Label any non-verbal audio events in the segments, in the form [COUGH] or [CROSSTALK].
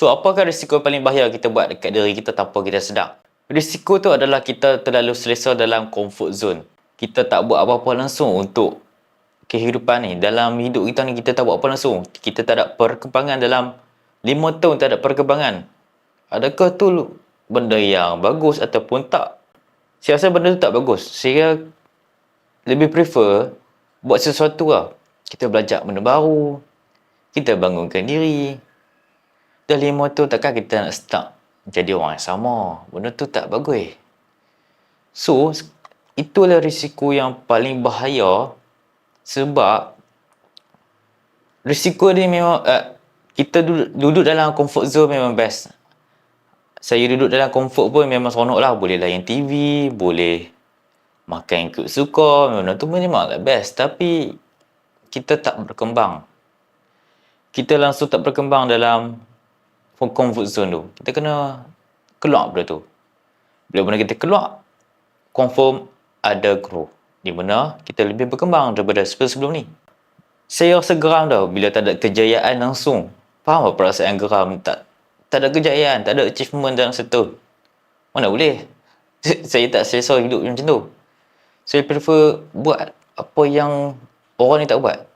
So, apakah risiko paling bahaya kita buat dekat diri kita tanpa kita sedar? Risiko tu adalah kita terlalu selesa dalam comfort zone. Kita tak buat apa-apa langsung untuk kehidupan ni. Dalam hidup kita ni, kita tak buat apa langsung. Kita tak ada perkembangan dalam lima tahun tak ada perkembangan. Adakah tu benda yang bagus ataupun tak? Saya rasa benda tu tak bagus. Saya lebih prefer buat sesuatu lah. Kita belajar benda baru. Kita bangunkan diri. Dah lima tahun takkan kita nak start jadi orang yang sama. Benda tu tak bagus. So, itulah risiko yang paling bahaya sebab risiko ni memang uh, kita duduk, duduk dalam comfort zone memang best. Saya duduk dalam comfort pun memang seronok lah. Boleh layan TV, boleh makan ikut suka. Memang tu memang lah best. Tapi kita tak berkembang. Kita langsung tak berkembang dalam comfort zone tu. Kita kena keluar benda tu. Bila mana kita keluar, confirm ada grow. Di mana kita lebih berkembang daripada sebelum ni. Saya rasa geram tau bila tak ada kejayaan langsung. Faham apa perasaan geram? Tak, tak ada kejayaan, tak ada achievement dalam situ. Mana boleh? [LAUGHS] Saya tak selesa hidup macam tu. Saya prefer buat apa yang orang ni tak buat.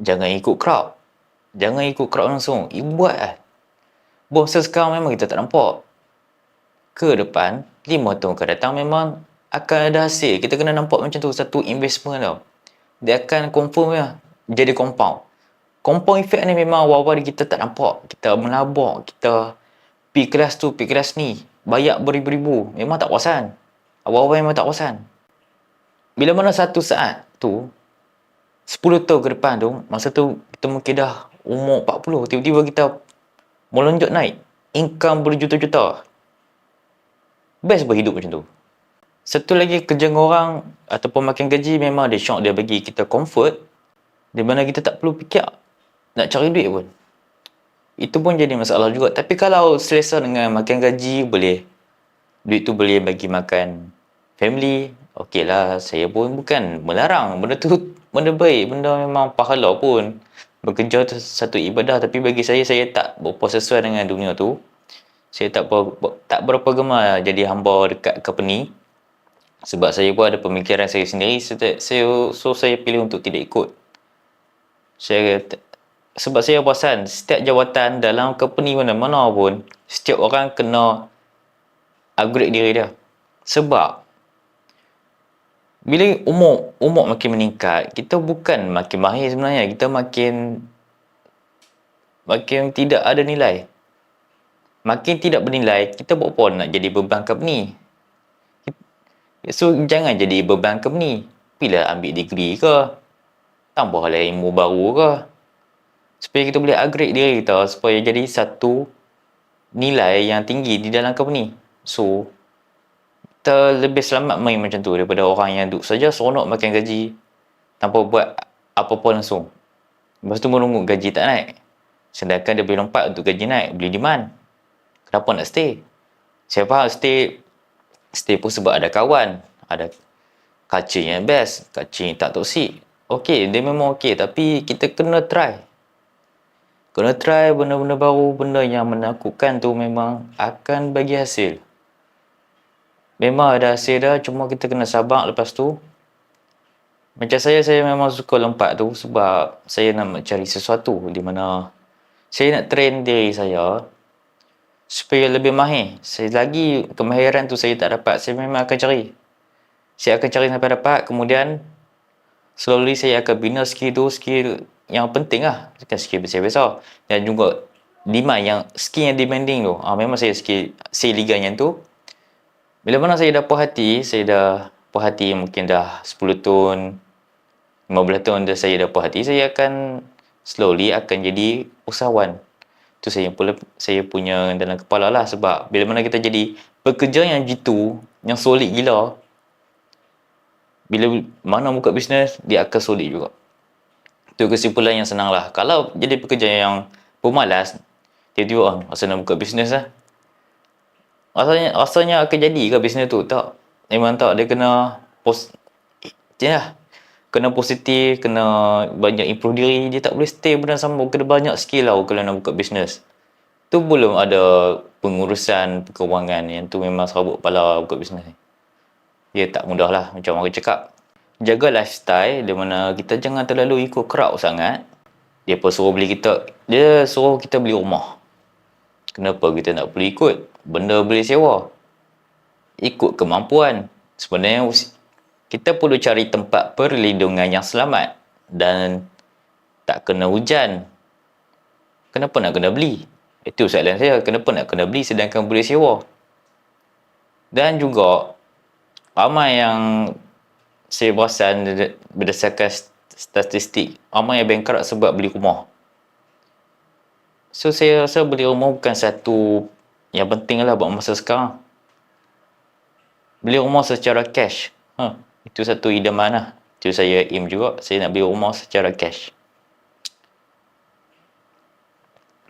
Jangan ikut crowd. Jangan ikut crowd langsung. Buat lah. Bosa sekarang memang kita tak nampak. Ke depan, lima tahun ke datang memang akan ada hasil. Kita kena nampak macam tu satu investment tau. Dia akan confirm ya jadi compound. Compound effect ni memang awal-awal kita tak nampak. Kita melabur, kita pi kelas tu, pi kelas ni. Bayar beribu-ribu. Memang tak puasan. Awal-awal memang tak puasan. Bila mana satu saat tu, 10 tahun ke depan tu, masa tu kita mungkin dah umur 40, tiba-tiba kita melonjak naik income berjuta-juta best berhidup macam tu. Satu lagi kerja orang ataupun makan gaji memang dia syok dia bagi kita comfort di mana kita tak perlu fikir nak cari duit pun. Itu pun jadi masalah juga. Tapi kalau selesa dengan makan gaji boleh. Duit tu boleh bagi makan family okey lah saya pun bukan melarang. Benda tu benda baik benda memang pahala pun bekerja tu satu ibadah. Tapi bagi saya saya tak berapa sesuai dengan dunia tu. Saya tak ber, tak berapa gemar jadi hamba dekat company. Sebab saya pun ada pemikiran saya sendiri. Saya, saya so saya pilih untuk tidak ikut. Saya sebab saya perasan setiap jawatan dalam company mana-mana pun setiap orang kena upgrade diri dia. Sebab bila umur umur makin meningkat kita bukan makin mahir sebenarnya. Kita makin makin tidak ada nilai. Makin tidak bernilai kita buat apa nak jadi beban company? So jangan jadi beban company. Bila ambil degree ke? Tambah lah ilmu baru ke? Supaya kita boleh upgrade diri kita supaya jadi satu nilai yang tinggi di dalam company. So kita lebih selamat main macam tu daripada orang yang duduk saja seronok makan gaji tanpa buat apa-apa langsung. Lepas tu menunggu gaji tak naik. Sedangkan dia boleh lompat untuk gaji naik, beli demand. Kenapa nak stay? Saya faham stay stay pun sebab ada kawan, ada culture yang best, culture yang tak toksik. Okey, dia memang okey tapi kita kena try. Kena try benda-benda baru, benda yang menakutkan tu memang akan bagi hasil. Memang ada hasil dah, cuma kita kena sabar lepas tu. Macam saya, saya memang suka lompat tu sebab saya nak cari sesuatu di mana saya nak train diri saya supaya lebih mahir. Saya lagi kemahiran tu saya tak dapat, saya memang akan cari. Saya akan cari sampai dapat, kemudian slowly saya akan bina skill tu, skill yang penting lah. Bukan skill besar-besar. Dan juga demand yang, skill yang demanding tu. Ah, memang saya skill, saya liga yang tu, bila mana saya dah puas hati, saya dah puas hati mungkin dah 10 tahun, 15 tahun dah saya dah puas hati, saya akan slowly akan jadi usahawan. Itu saya pula saya punya dalam kepala lah sebab bila mana kita jadi pekerja yang jitu, yang solid gila, bila mana buka bisnes, dia akan solid juga. Itu kesimpulan yang senang lah. Kalau jadi pekerja yang pemalas, tiba-tiba, oh, nak buka bisnes lah rasanya rasanya akan jadi ke bisnes tu? Tak. Memang tak. Dia kena pos ya kena positif kena banyak improve diri. Dia tak boleh stay benda sama. Kena banyak skill lah kalau nak buka bisnes tu belum ada pengurusan kewangan. Yang tu memang serabut kepala buka bisnes ni. Dia tak mudah lah. Macam orang cakap. Jaga lifestyle di mana kita jangan terlalu ikut crowd sangat. Dia pun suruh beli kita, dia suruh kita beli rumah. Kenapa kita nak perlu ikut? Benda boleh sewa. Ikut kemampuan. Sebenarnya kita perlu cari tempat perlindungan yang selamat dan tak kena hujan. Kenapa nak kena beli? Itu soalan saya. Kenapa nak kena beli sedangkan boleh sewa? Dan juga ramai yang saya perasan berdasarkan statistik ramai yang bankrupt sebab beli rumah. So saya rasa beli rumah bukan satu yang penting lah buat masa sekarang. Beli rumah secara cash. Ha, itu satu idaman lah. Itu saya aim juga. Saya nak beli rumah secara cash.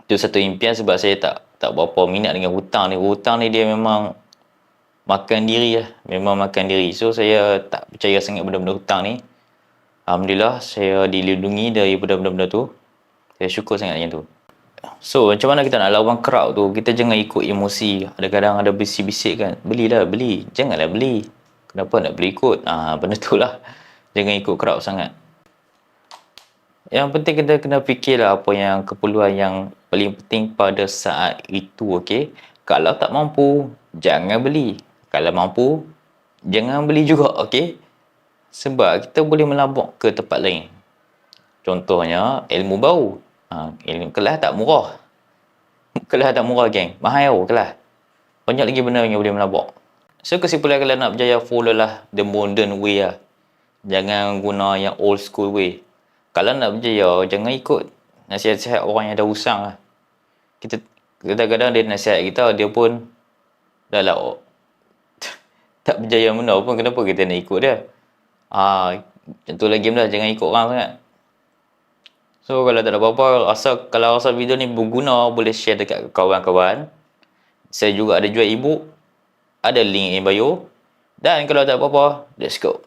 Itu satu impian sebab saya tak tak berapa minat dengan hutang ni. Hutang ni dia memang makan diri lah. Memang makan diri. So saya tak percaya sangat benda-benda hutang ni. Alhamdulillah saya dilindungi daripada benda-benda tu. Saya syukur sangat dengan tu. So macam mana kita nak lawan crowd tu? Kita jangan ikut emosi. Ada-kadang ada bisik-bisik kan. Belilah beli. Janganlah beli. Kenapa nak beli ikut? Ah, [LAUGHS] Benda tu lah. Jangan ikut crowd sangat. Yang penting kita kena fikirlah Apa yang keperluan yang Paling penting pada saat itu okay? Kalau tak mampu Jangan beli. Kalau mampu Jangan beli juga okay? Sebab kita boleh melabuk ke tempat lain. Contohnya ilmu baru Ha, ilmu kelas tak murah. Kelas tak murah, geng. Mahal oh, kelas. Banyak lagi benda yang boleh melabuk. So, kesimpulan kalau nak berjaya, follow lah the modern way lah. Jangan guna yang old school way. Kalau nak berjaya, jangan ikut nasihat-nasihat orang yang dah usang lah. Kita kadang-kadang dia nasihat kita, dia pun dah lah [LAUGHS] oh, tak berjaya benda pun, kenapa kita nak ikut dia? Ah, ha, contoh lagi lah, jangan ikut orang sangat. So kalau tak ada apa-apa, asal kalau rasa video ni berguna, boleh share dekat kawan-kawan. Saya juga ada jual ebook. Ada link in bio. Dan kalau tak apa-apa, let's go.